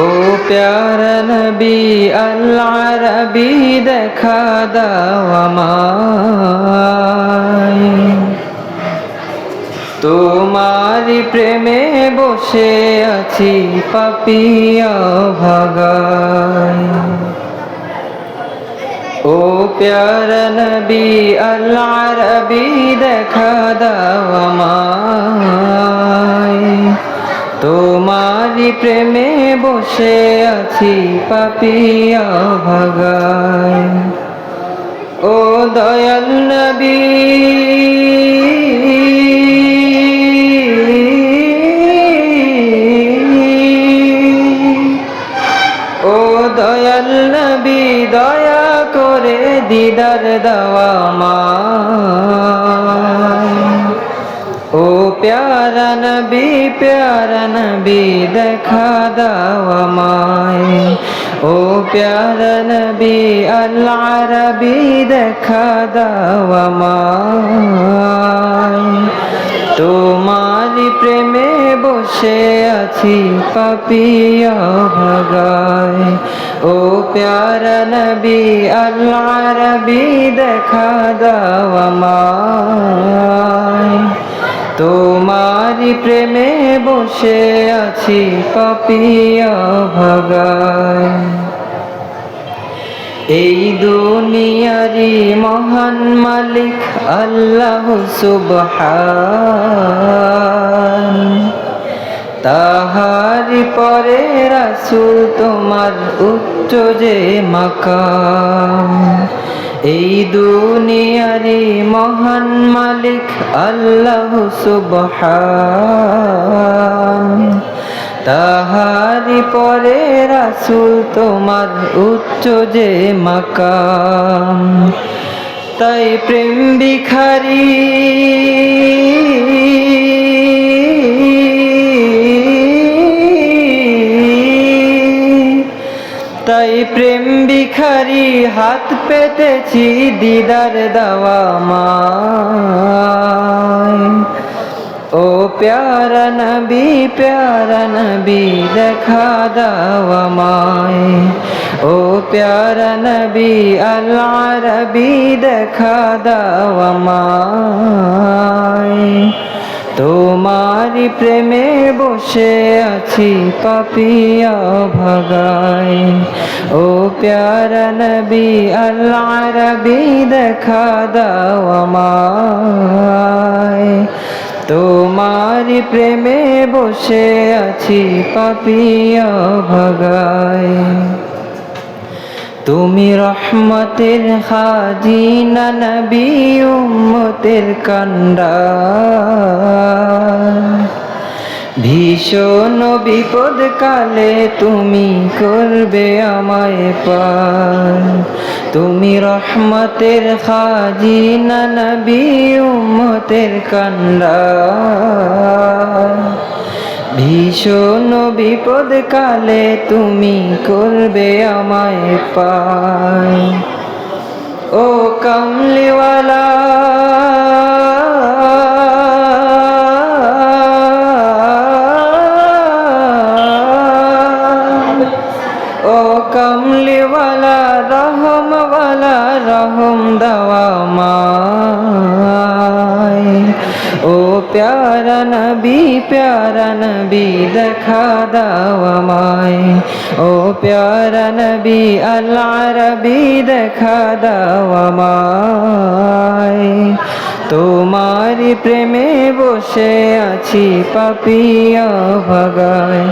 ও প্যারা নবী আল্লাহ দেখা দাও আমায়। তোমারি প্রেমে বসে আছি পাপিয়া ভাগায় ও প্যারা নবী আল্লাহ দেখা দাও আমায়। তোমারি প্রেমে বসে আছি পাপিয়া ভাগায়। ও দয়াল নবী, ও দয়াল নবী, দয়া করে দিদার দেওয়া মা। ও প্যারা নবী প্যারা নবী, দেখা দাওয়া মায় ও প্যারা নবী আল্লাহ রবি দেখা দাওয়া মায় তোমারি প্রেমে বসে আছি পাপিয়া ভাগায়। ও প্যারা নবী আল্লাহ রবি দেখা দাওয়া মায় তোমারি প্রেমে বসে আছি পাপিয়া ভাগায়। এই দুনিয়ারি মহান মালিক আল্লাহ সুবহান। তাহারি পরে রাসুল তোমার উচ্চ যে মাকাম। এই দুনিয়ারি মহান মালিক আল্লাহ সুবহান। তাহারি পরে রাসুল তোমার উচ্চ যে মাকাম। তাই প্রেম বিখারি তাই প্রেম বিখারি হাত পেতেছি দিদার দেওয়া মায়। ও প্যারা নবী প্যারা নবী, দেখা দাওয়া মায়। ও প্যারা নবী, আল্লাহ রবি, দেখা দাওয়া মায়। তোমারি প্রেমে বসে আছি পাপিয়া ভাগায়। ও প্যারা নবী আল্লাহ রবি দেখা দাও মায় তোমারি প্রেমে বসে আছি পাপিয়া ভাগায়। তুমি রহমতের হাজিনা নবী উম্মতের কান্ডা ভীষণ বিপদ কালে তুমি করবে আমায় পার। তুমি রহমতের খাজিনা নবী উম্মতের কান্ডা ভীষণ বিপদ কালে তুমি করবে আমায় পায়। ও কমলিওয়ালা ও কমলিওয়ালা, রহমওয়ালা, রহম দেওয়া ও প্যারা নবী প্যারা নবী দেখা দাও আমায় ও প্যারা নবী আল্লাহ রবি দেখা দাও আমায় তোমারি প্রেমে বসে আছি পাপিয়া ভাগায়